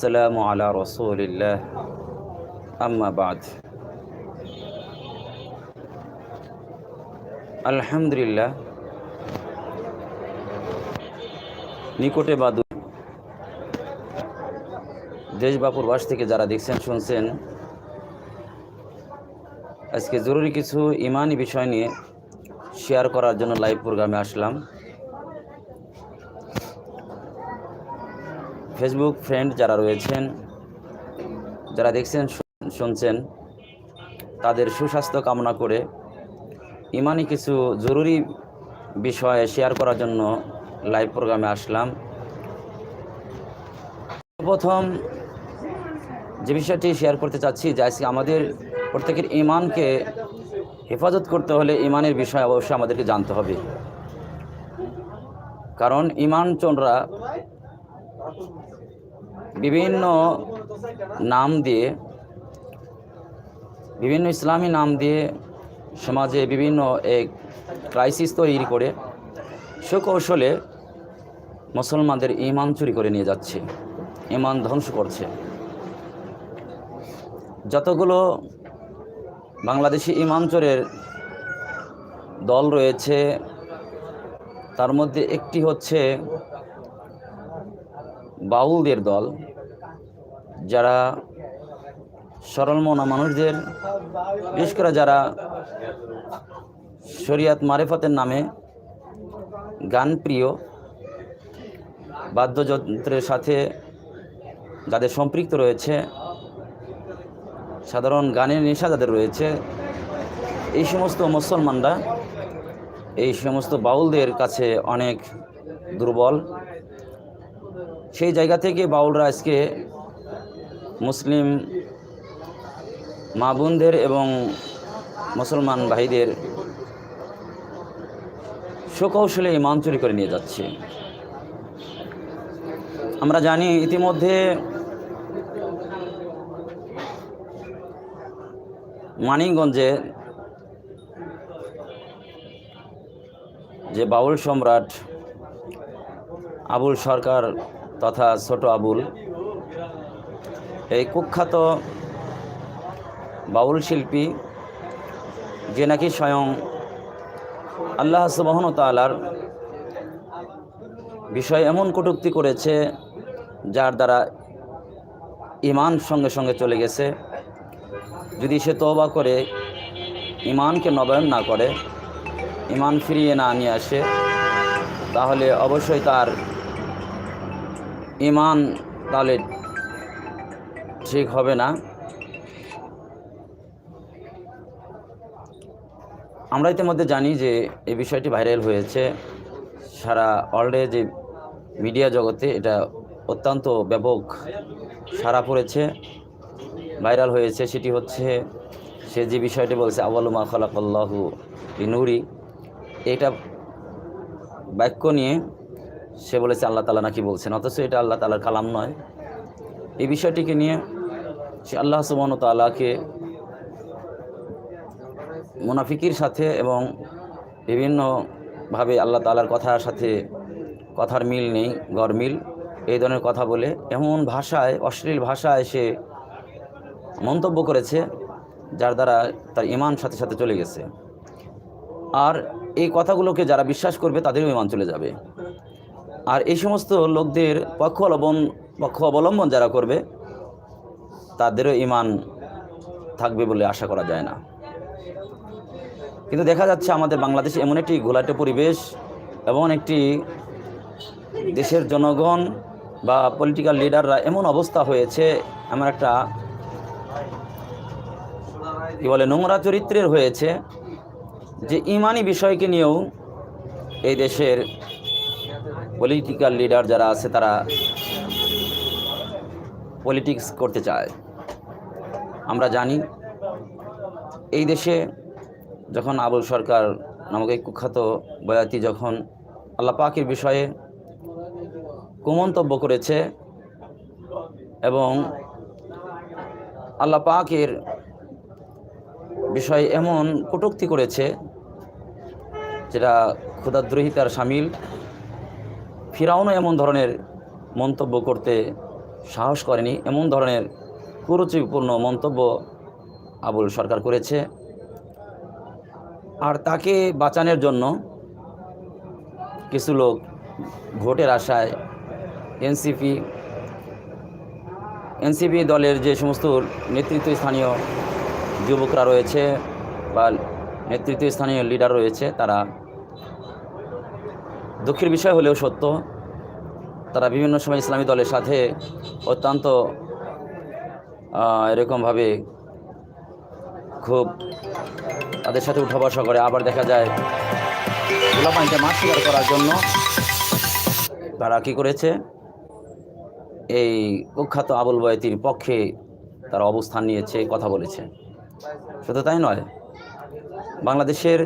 السلام على رسول الله أما بعد আলহামদুলিল্লাহ নিকটে বা দূরে দেশ বা প্রবাস থেকে যারা দেখছেন শুনছেন আজকে জরুরি কিছু ইমানি বিষয় নিয়ে শেয়ার করার জন্য লাইভ প্রোগ্রামে আসলাম ফেসবুক ফ্রেন্ড যারা রয়েছেন, যারা দেখছেন শুনছেন, তাদের সুস্বাস্থ্য কামনা করে ইমানই কিছু জরুরি বিষয়ে শেয়ার করার জন্য লাইভ প্রোগ্রামে আসলাম। প্রথম যে বিষয়টি শেয়ার করতে চাচ্ছি, যে আজকে আমাদের প্রত্যেকের ইমানকে হেফাজত করতে হলে ইমানের বিষয় অবশ্যই আমাদেরকে জানতে হবে। কারণ ইমান চোনরা বিভিন্ন নাম দিয়ে, বিভিন্ন ইসলামী নাম দিয়ে সমাজে বিভিন্ন এক ক্রাইসিস তৈরি করে সুকৌশলে মুসলমানদের ইমান চুরি করে নিয়ে যাচ্ছে ইমান ধ্বংস করছে। যতগুলো বাংলাদেশি ইমান চোরের দল রয়েছে, তার মধ্যে একটি হচ্ছে বাউলদের দল। যারা সরল মনা মানুষদের, বিশেষ করে যারা শরিয়াত মারেফতের নামে গান প্রিয় বাদ্যযন্ত্রের সাথে যাদের সম্পৃক্ত রয়েছে, সাধারণ গানের নেশা যাদের রয়েছে, এই সমস্ত মুসলমানরা, এই সমস্ত বাউলদের কাছে অনেক দুর্বল। সেই জায়গা থেকে বাউলরা আজকে মুসলিম মা বোনদের এবং মুসলমান ভাইদের সুকৌশলে ইমান চুরি করে নিয়ে যাচ্ছে। আমরা জানি ইতিমধ্যে মানিকগঞ্জে যে বাউল সম্রাট আবুল সরকার তথা ছোট আবুল এই কুখ্যাত বাউল শিল্পী যে নাকি স্বয়ং আল্লাহ সুবহন তালার বিষয় এমন কটূক্তি করেছে, যার দ্বারা ইমান সঙ্গে সঙ্গে চলে গেছে। যদি সে তওবা করে ইমানকে নবায়ন না করে ইমান ফিরিয়ে না নিয়ে আসে, তাহলে অবশ্যই তার ইমান তাহলে ঠিক হবে না। আমরা ইতিমধ্যে জানি যে এই বিষয়টি ভাইরাল হয়েছে। সারা ওয়ার্ল্ডে যে মিডিয়া জগতে এটা অত্যন্ত ব্যাপক সারা পড়েছে, ভাইরাল হয়েছে। সেটি হচ্ছে, সে যে বিষয়টি বলছে আওয়ালুমা খলাকল্লাহু নুরি এটা বাক্য নিয়ে সে বলেছে, আল্লাহ তালা নাকি বলছেন। অথচ এটা আল্লাহ তালার কালাম নয়। এই বিষয়টিকে নিয়ে সে আল্লাহ সুবহান তালাকে মুনাফিকির সাথে এবং বিভিন্নভাবে আল্লাহ তালার কথার সাথে কথার মিল নেই গরমিল এই ধরনের কথা বলে এমন ভাষায়, অশ্লীল ভাষায় সে মন্তব্য করেছে, যার দ্বারা তার ইমান সাথে সাথে চলে গেছে। আর এই কথাগুলোকে যারা বিশ্বাস করবে তাদেরও ইমান চলে যাবে। আর এই সমস্ত লোকদের পক্ষ অবলম্বন পক্ষ অবলম্বন যারা করবে তাদেরও ইমান থাকবে বলে আশা করা যায় না। কিন্তু দেখা যাচ্ছে আমাদের বাংলাদেশে এমন একটি ঘোলাটে পরিবেশ এবং একটি দেশের জনগণ বা পলিটিক্যাল লিডাররা এমন অবস্থা হয়েছে, এমন একটা কি বলে, নোংরা চরিত্রের হয়েছে যে ইমানি বিষয়কে নিয়েও এই দেশের পলিটিক্যাল লিডার যারা আছে তারা পলিটিক্স করতে চায়। আমরা জানি, এই দেশে যখন আবুল সরকার নামক এই কুখ্যাত বয়াতি যখন আল্লাহ পাকের বিষয়ে কুমন্তব্য করেছে এবং আল্লাহ পাকের বিষয়ে এমন কটূক্তি করেছে, যেটা ক্ষুদাদ্রোহিতার সামিল, ফিরাউনও এমন ধরনের মন্তব্য করতে সাহস করেনি, এমন ধরনের কুরুচিপূর্ণ মন্তব্য আবুল সরকার করেছে। আর তাকে বাঁচানোর জন্য কিছু লোক ভোটের আশায় এনসিপি এনসিপি দলের যে সমস্ত নেতৃত্ব স্থানীয় যুবকরা রয়েছে বা নেতৃত্ব স্থানীয় লিডার রয়েছে, তারা দুঃখের বিষয় হলেও সত্য। তারা বিভিন্ন সময় ইসলামী দলের সাথে অত্যন্ত এরকমভাবে খুব তাদের সাথে উঠা বসা করে। আবার দেখা যায় গোলাপানিতে মাছ শিকার করার জন্য। তারা কি করেছে? এই কুখ্যাত আবুল বয়তির পক্ষে তারা অবস্থান নিয়েছে, কথা বলেছে। শুধু তাই নয়, বাংলাদেশের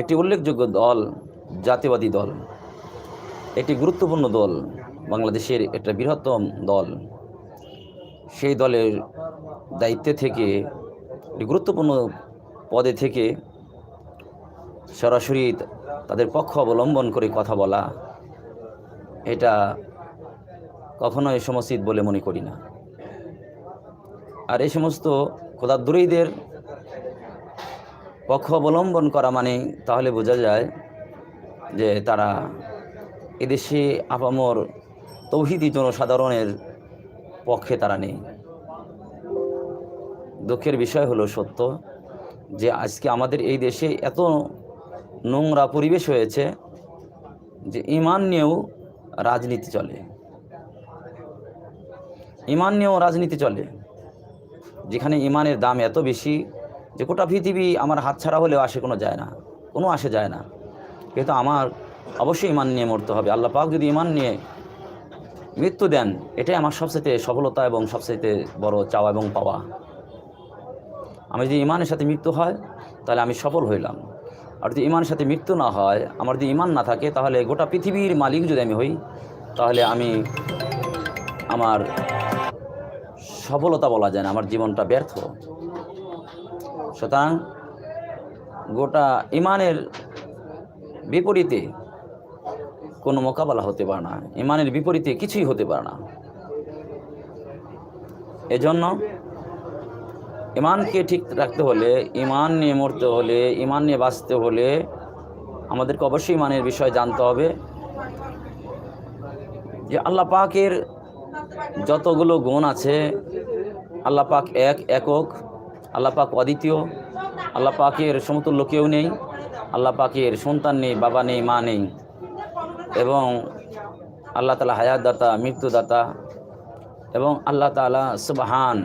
একটি উল্লেখযোগ্য দল, জাতীয়বাদী দল, একটি গুরুত্বপূর্ণ দল, বাংলাদেশের একটা বৃহত্তম দল। সেই দলের দায়িত্বে থেকে গুরুত্বপূর্ণ পদে থেকে সরাসরি তাদের পক্ষ অবলম্বন করে কথা বলা, এটা কখনোই সমসিত বলে মনে করি না। আর এই সমস্ত খোদাদ্দুরীদের পক্ষ অবলম্বন করা মানে তাহলে বোঝা যায় যে তারা এদেশে আপামর তৌহিদি জনসাধারণের পক্ষে তারা নেই। দুঃখের বিষয় হলো সত্য যে আজকে আমাদের এই দেশে এত নোংরা পরিবেশ হয়েছে যে ইমান নিয়েও রাজনীতি চলে। ইমান নিয়েও রাজনীতি চলে, যেখানে ইমানের দাম এত বেশি যে গোটা পৃথিবী আমার হাত ছাড়া হলেও আসে কোনো যায় না, কোনো আসে যায় না। কিন্তু আমার অবশ্যই ইমান নিয়ে মরতে হবে। আল্লাহ পাক যদি ইমান নিয়ে মৃত্যু দেন, এটাই আমার সবচেয়ে সফলতা এবং সবচেয়ে বড় চাওয়া এবং পাওয়া। আমি যদি ইমানের সাথে মৃত্যু হয়, তাহলে আমি সফল হইলাম। আর যদি ইমানের সাথে মৃত্যু না হয়, আমার যদি ইমান না থাকে, তাহলে গোটা পৃথিবীর মালিক যদি আমি হই, তাহলে আমি আমার সফলতা বলা যায় না, আমার জীবনটা ব্যর্থ। সুতরাং গোটা ইমানের বিপরীতে কোনো মোকাবেলা হতে পারে না। ইমানের বিপরীতে কিছুই হতে পারে না। এজন্য ইমানকে ঠিক রাখতে হলে, ইমান নিয়ে মরতে হলে, ইমান নিয়ে বাঁচতে হলে আমাদেরকে অবশ্যই ইমানের বিষয় জানতে হবে যে আল্লাহ পাকের যতগুলো গুণ আছে, আল্লাহ পাক এক, একক, আল্লাহ পাক অদ্বিতীয়, আল্লাহ পাকের সমতুল্য কেউ নেই, আল্লাহ পাকের সন্তান নেই, বাবা নেই, মা নেই। এবং আল্লাহ তালা হায়াতদাতা, মৃত্যুদাতা এবং আল্লাহ তালা সুবাহান,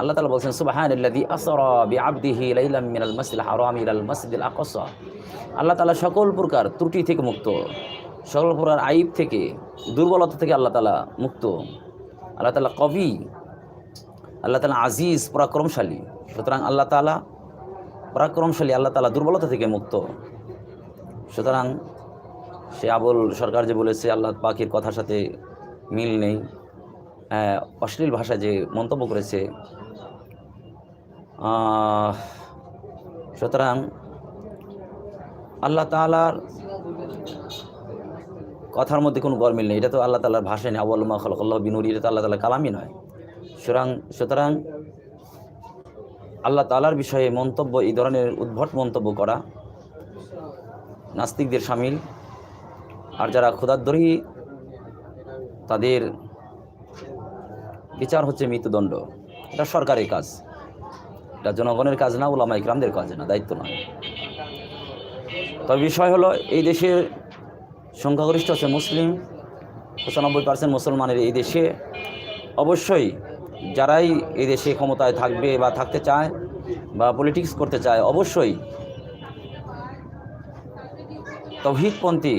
আল্লাহ তালা বলছেন সুবাহান আল্লাদি আসরা বি আবদিহি লাইলাম মিনাল মসজিদ হারাম ইলাল মসজিদুল আকসা। আল্লাহ তালা সকল প্রকার ত্রুটি থেকে মুক্ত, সকল প্রকার আইব থেকে, দুর্বলতা থেকে আল্লাহ তালা মুক্ত। আল্লাহ তালা কবি, আল্লাহ তালা আজিজ, পরাক্রমশালী। সুতরাং আল্লাহ তালা পরাক্রমশালী, আল্লাহ তালা দুর্বলতা থেকে মুক্ত। সুতরাং সে আবুল সরকার যে বলেছে আল্লাহ পাখির কথার সাথে মিল নেই। আহ, অশ্লীল ভাষায় যে মন্তব্য করেছে। সুতরাং আল্লাহ তালার কথার মধ্যে কোনো গরমিল নেই। এটা তো আল্লাহ তালার ভাষায় নেই। আবুল্লাহ খলকল্লাহ বিনুরি এটা তো আল্লাহ তালা কালামই নয়। সুতরাং সুতরাং আল্লাহ তালার বিষয়ে মন্তব্য এই ধরনের উদ্ভট মন্তব্য করা নাস্তিকদের সামিল। আর যারা ক্ষুদাদ্রোহী তাদের বিচার হচ্ছে মৃত্যুদণ্ড। এটা সরকারের কাজ। এটা জনগণের কাজ না, ওলামা ইকরামদের কাজ না, দায়িত্ব নয়। তবে বিষয় হলো, এই দেশের সংখ্যাগরিষ্ঠ হচ্ছে মুসলিম, পঁচানব্বই পার্সেন্ট মুসলমানের এই দেশে। অবশ্যই যারাই এই দেশে ক্ষমতায় থাকবে বা থাকতে চায় বা পলিটিক্স করতে চায়, অবশ্যই তৌহিদপন্থী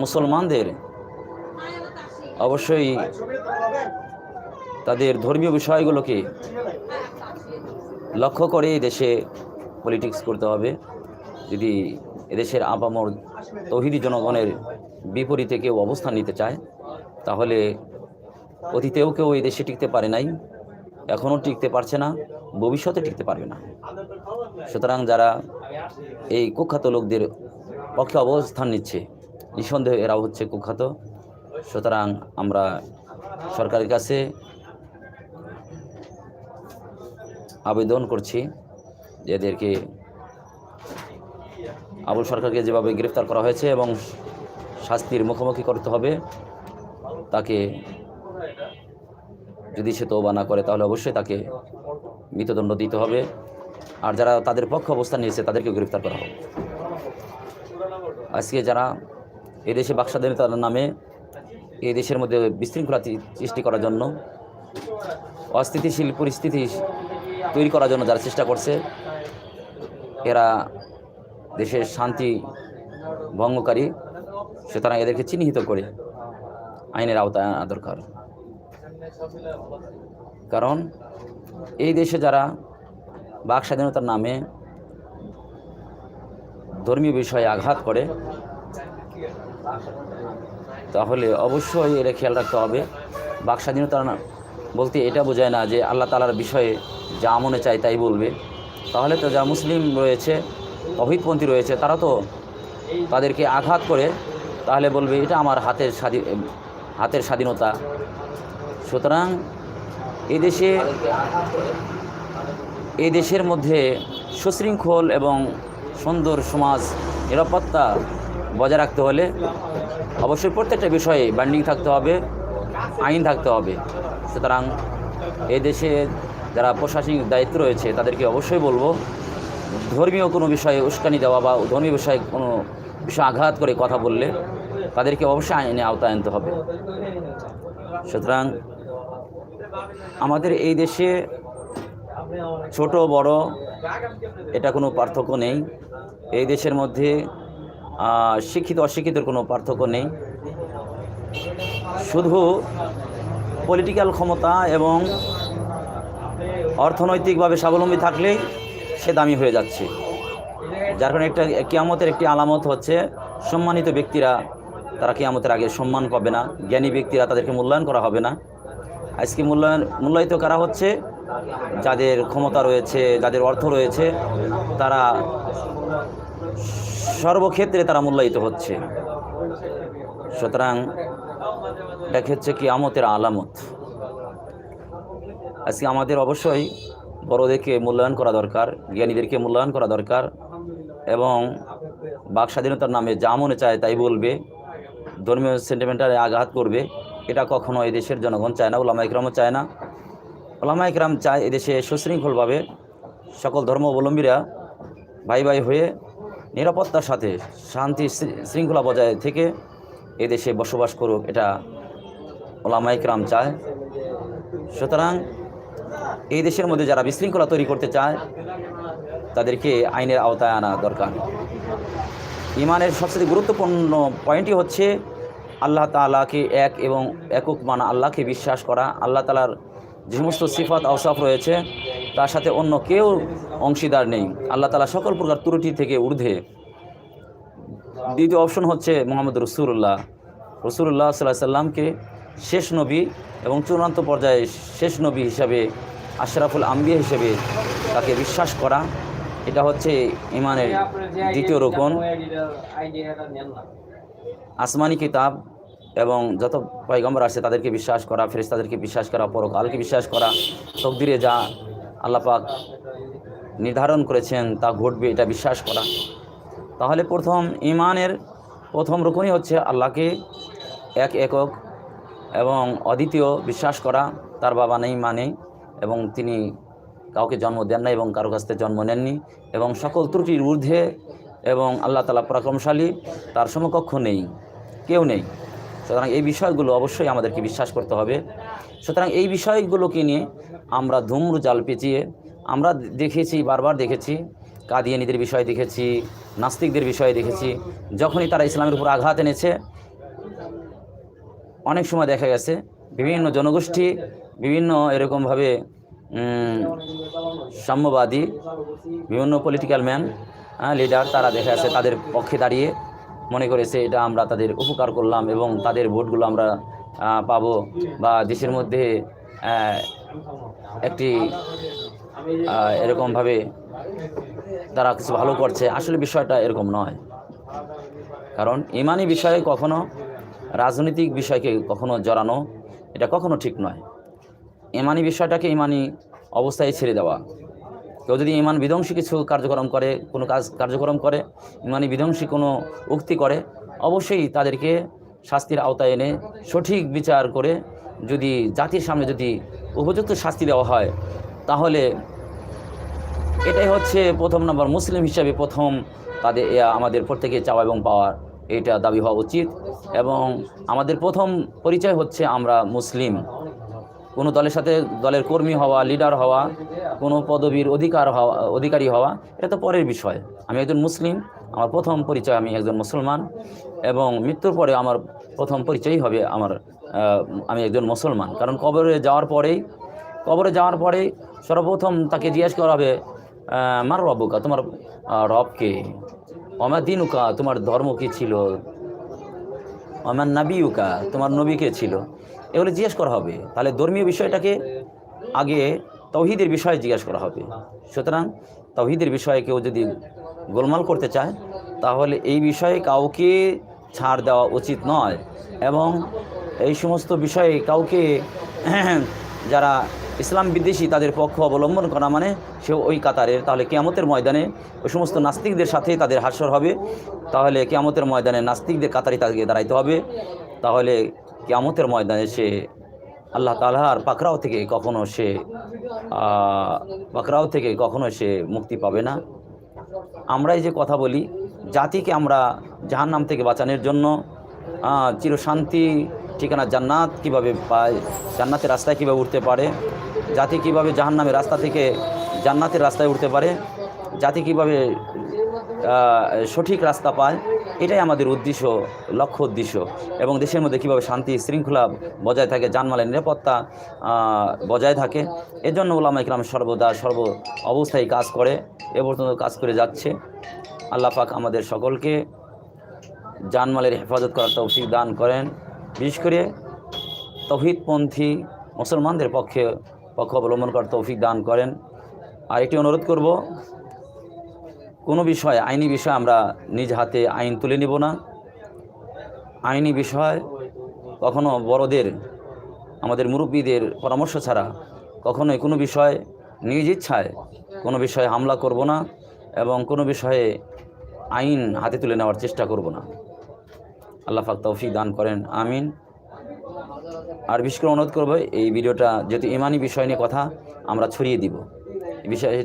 মুসলমানদের অবশ্যই তাদের ধর্মীয় বিষয়গুলোকে লক্ষ্য করে দেশে পলিটিক্স করতে হবে। যদি এদেশের আপামর তৌহিদি জনগণের বিপরীতে কেউ অবস্থান নিতে চায়, তাহলে অতীতেও কেউ এই দেশে টিকতে পারে নাই, এখনও টিকতে পারছে না, ভবিষ্যতে টিকতে পারবে না। সুতরাং যারা এই কুখ্যাত লোকদের পক্ষে অবস্থান নিচ্ছে নিঃসন্দেহে এরাও হচ্ছে কুখ্যাত। সুতরাং আমরা সরকারের কাছে আবেদন করছি এদেরকে আবুল সরকারকে যেভাবে গ্রেফতার করা হয়েছে এবং শাস্তির মুখোমুখি করতে হবে, তাকে যদি সে তৌবা না করে তাহলে অবশ্যই তাকে মৃত্যুদণ্ড দিতে হবে। আর যারা তাদের পক্ষ অবস্থান নিয়েছে তাদেরকেও গ্রেফতার করা হবে আজকে যারা এদেশে বাকস্বাধীনতার নামে এই দেশের মধ্যে বিশৃঙ্খলা সৃষ্টি করার জন্য, অস্থিতিশীল পরিস্থিতি তৈরি করার জন্য যারা চেষ্টা করছে, এরা দেশের শান্তি ভঙ্গকারী, সুতরাং এদেরকে চিহ্নিত করে আইনের আওতায় আনা দরকার। কারণ এই দেশে যারা বাক স্বাধীনতার নামে ধর্মীয় বিষয়ে আঘাত করে তাহলে অবশ্যই এটা খেয়াল রাখতে হবে। বাক স্বাধীনতা বলতে এটা বোঝায় না যে আল্লাহ তালার বিষয়ে যা মনে চায় তাই বলবে। তাহলে তো যা মুসলিম রয়েছে, অভিতপন্থী রয়েছে, তারা তো তাদেরকে আঘাত করে, তাহলে বলবে এটা আমার হাতের স্বাধীন হাতের স্বাধীনতা। সুতরাং এই দেশে এই দেশের মধ্যে সুশৃঙ্খল এবং সুন্দর সমাজ নিরাপত্তা বজায় রাখতে হলে অবশ্যই প্রত্যেকটা বিষয়ে বান্ডিং থাকতে হবে, আইন থাকতে হবে। সুতরাং এই দেশে যারা প্রশাসনিক দায়িত্ব রয়েছে, তাদেরকে অবশ্যই বলব, ধর্মীয় কোনো বিষয়ে উস্কানি দেওয়া বা ধর্মীয় বিষয়ে কোনো বিষয়ে আঘাত করে কথা বললে তাদেরকে অবশ্যই আইনে আওতায় আনতে হবে। সুতরাং আমাদের এই দেশে ছোট, বড়, এটা কোনো পার্থক্য নেই। এই দেশের মধ্যে শিক্ষিত, অশিক্ষিতের কোনো পার্থক্য নেই। শুধু পলিটিক্যাল ক্ষমতা এবং অর্থনৈতিকভাবে স্বাবলম্বী থাকলেই সে দামি হয়ে যাচ্ছে। যার কারণে একটা কিয়ামতের একটি আলামত হচ্ছে, সম্মানিত ব্যক্তিরা তারা কিয়ামতের আগে সম্মান পাবে না, জ্ঞানী ব্যক্তিরা তাদেরকে মূল্যায়ন করা হবে না। আজকে মূল্যায়ন, মূল্যায়িত করা হচ্ছে? যাদের ক্ষমতা রয়েছে, যাদের অর্থ রয়েছে, তারা সর্বক্ষেত্রে তারা মূল্যায়িত হচ্ছে। সুতরাং এটা কি, আমতের আলামত। আজকে আমাদের অবশ্যই বড়দেরকে মূল্যায়ন করা দরকার, জ্ঞানীদেরকে মূল্যায়ন করা দরকার এবং বাক স্বাধীনতার নামে যা মনে চায় তাই বলবে, ধর্মীয় সেন্টিমেন্টারে আঘাত করবে। এটা কখনো এই দেশের জনগণ চায় না ওলামা ইকরামও চায় না। ওলামা ইকরাম চায় এদেশে সুশৃঙ্খলভাবে সকল ধর্মাবলম্বীরা ভাই ভাই হয়ে নিরাপত্তার সাথে শান্তি শৃঙ্খলা বজায় থেকে এদেশে বসবাস করুক, এটা ওলামা ইকরাম চায়। সুতরাং এই দেশের মধ্যে যারা বিশৃঙ্খলা তৈরি করতে চায়, তাদেরকে আইনের আওতায় আনা দরকার। ইমানের সবচেয়ে গুরুত্বপূর্ণ পয়েন্টই হচ্ছে আল্লাহ তালাকে এক এবং একক মানা, আল্লাহকে বিশ্বাস করা। আল্লাহ তালার যে সমস্ত সিফাত, আওসাফ রয়েছে তার সাথে অন্য কেউ অংশীদার নেই। আল্লাহ তালা সকল প্রকার ত্রুটি থেকে ঊর্ধ্বে। দ্বিতীয় অপশন হচ্ছে মোহাম্মদ রসুল্লাহ রসুল্লাহ সাল্লাহ সাল্লামকে শেষ নবী এবং চূড়ান্ত পর্যায়ে শেষ নবী হিসাবে, আশরাফুল আম্বিয়া হিসেবে তাকে বিশ্বাস করা। এটা হচ্ছে ইমানের দ্বিতীয় রোকন। আসমানি কিতাব এবং যত পয়গম্বর আছে তাদেরকে বিশ্বাস করা ফেরেস তাদেরকে বিশ্বাস করা, পরকালকে বিশ্বাস করা, তকদিরে যা আল্লাপাক নির্ধারণ করেছেন, তা ঘটবে, এটা বিশ্বাস করা। তাহলে প্রথম ইমানের প্রথম রকমই হচ্ছে আল্লাহকে এক একক এবং অদ্বিতীয় বিশ্বাস করা, তার বাবা নেই, মা নেই এবং তিনি কাউকে জন্ম দেন না এবং কারও কাছ থেকে জন্ম নেননি এবং সকল ত্রুটির ঊর্ধ্বে এবং আল্লাহ তালা পরাক্রমশালী, তার সমকক্ষ নেই, কেউ নেই। সুতরাং এই বিষয়গুলো অবশ্যই আমাদেরকে বিশ্বাস করতে হবে। সুতরাং এই বিষয়গুলোকে নিয়ে আমরা ধুম্র জাল পেঁচিয়ে আমরা দেখেছি, বারবার দেখেছি, কাদিয়ানিদের বিষয় দেখেছি, নাস্তিকদের বিষয়ে দেখেছি। যখনই তারা ইসলামের উপর আঘাত এনেছে, অনেক সময় দেখা গেছে বিভিন্ন জনগোষ্ঠী বিভিন্ন এরকমভাবে সাম্যবাদী বিভিন্ন পলিটিক্যাল ম্যান লিডার তারা দেখা যাচ্ছে তাদের পক্ষে দাঁড়িয়ে মনে করেছে এটা আমরা তাদের উপকার করলাম এবং তাদের ভোটগুলো আমরা পাবো বা দেশের মধ্যে একটি এরকমভাবে তারা কিছু ভালো করছে। আসলে বিষয়টা এরকম নয়। কারণ ইমানি বিষয়ে কখনো, রাজনৈতিক বিষয়কে কখনো জড়ানো এটা কখনো ঠিক নয়। ইমানি বিষয়টাকে ইমানি অবস্থায় ছেড়ে দেওয়া। কেউ যদি ইমান বিধ্বংসী কিছু কার্যক্রম করে, কোনো কাজ, কার্যক্রম করে, ইমানি বিধ্বংসী কোনো উক্তি করে, অবশ্যই তাদেরকে শাস্তির আওতায় এনে সঠিক বিচার করে যদি জাতির সামনে যদি উপযুক্ত শাস্তি দেওয়া হয়, তাহলে এটাই হচ্ছে প্রথম নম্বর মুসলিম হিসাবে প্রথম তাদের আমাদের প্রত্যেকে চাওয়া এবং পাওয়ার। এটা দাবি হওয়া উচিত এবং আমাদের প্রথম পরিচয় হচ্ছে আমরা মুসলিম। কোনো দলের সাথে দলের কর্মী হওয়া লিডার হওয়া, কোনো পদবীর অধিকার হওয়া, অধিকারী হওয়া, এটা তো পরের বিষয়। আমি একজন মুসলিম, আমার প্রথম পরিচয় আমি একজন মুসলমান এবং মৃত্যুর পরে আমার প্রথম পরিচয়ই হবে আমার আমি একজন মুসলমান। কারণ কবরে যাওয়ার পরেই, কবরে যাওয়ার পরেই সর্বপ্রথম তাকে জিজ্ঞেস করা হবে মার রব্বুকা তোমার রবকে অমার দিনুকা, তোমার ধর্ম কী ছিল? আমার নাবিউকা তোমার নবীকে ছিল? এগুলো জিজ্ঞেস করা হবে। তাহলে ধর্মীয় বিষয়টাকে আগে তৌহিদের বিষয়ে জিজ্ঞেস করা হবে। সুতরাং তৌহিদের বিষয়ে কেউ যদি গোলমাল করতে চায়, তাহলে এই বিষয়ে কাউকে ছাড় দেওয়া উচিত নয়। এবং এই সমস্ত বিষয়ে কাউকে যারা ইসলাম বিদ্বেষী তাদের পক্ষ অবলম্বন করা মানে সে ওই কাতারের তাহলে কেয়ামতের ময়দানে ওই সমস্ত নাস্তিকদের সাথে তাদের হাস্যর হবে। তাহলে কেয়ামতের ময়দানে নাস্তিকদের কাতারে তাদেরকে দাঁড়াইতে হবে। তাহলে কেয়ামতের ময়দানে সে আল্লাহ তালার পাকরাও থেকে কখনো সে পাকরাও থেকে কখনো সে মুক্তি পাবে না। আমরা এই যে কথা বলি, জাতিকে আমরা জাহান্নাম থেকে বাঁচানোর জন্য চিরশান্তি ঠিকানা জান্নাত কীভাবে পায়, জান্নাতের রাস্তায় কীভাবে উঠতে পারে, জাতি কীভাবে জাহান্নামের রাস্তা থেকে জান্নাতের রাস্তায় উঠতে পারে, জাতি কীভাবে সঠিক রাস্তা পায়, এটাই আমাদের উদ্দেশ্য, লক্ষ্য উদ্দেশ্য। এবং দেশের মধ্যে কীভাবে শান্তি শৃঙ্খলা বজায় থাকে জানমালের নিরাপত্তা বজায় থাকে এর জন্য ওলামা ইকরাম সর্বদা সর্ব অবস্থায় কাজ করে, এ পর্যন্ত কাজ করে যাচ্ছে। আল্লাহ পাক আমাদের সকলকে জানমালের হেফাজত করার তৌফিক দান করেন। বিশেষ করে তৌহিদপন্থী মুসলমানদের পক্ষে পক্ষ অবলম্বন করার তৌফিক দান করেন। আর একটি অনুরোধ করব, কোনো বিষয়, আইনি বিষয় আমরা নিজ হাতে আইন তুলে নিব না। আইনি বিষয় কখনো বড়দের, আমাদের মুরব্বীদের পরামর্শ ছাড়া কখনোই কোনো বিষয় নিজ ইচ্ছায় কোনো বিষয়ে হামলা করব না এবং কোনো বিষয়ে আইন হাতে তুলে নেওয়ার চেষ্টা করব না। আল্লাহ পাক তৌফিক দান করেন, আমিন। আর বিশেষ করে অনুরোধ করব, এই ভিডিওটা যেহেতু ইমানি বিষয় নিয়ে কথা, আমরা ছড়িয়ে দিব। বিষয়ে,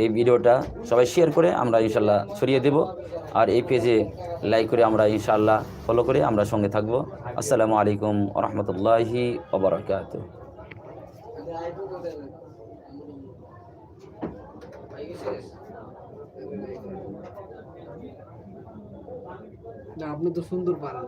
এই ভিডিওটা সবাই শেয়ার করে আমরা ইনশাল্লাহ ছড়িয়ে দেব। আর এই পেজে লাইক করে আমরা ইনশাল্লাহ ফলো করে আমরা সঙ্গে থাকব। আসসালামু আলাইকুম রহমতুল্লাহি ওবরাকাত না আপনি তো সুন্দর পারেন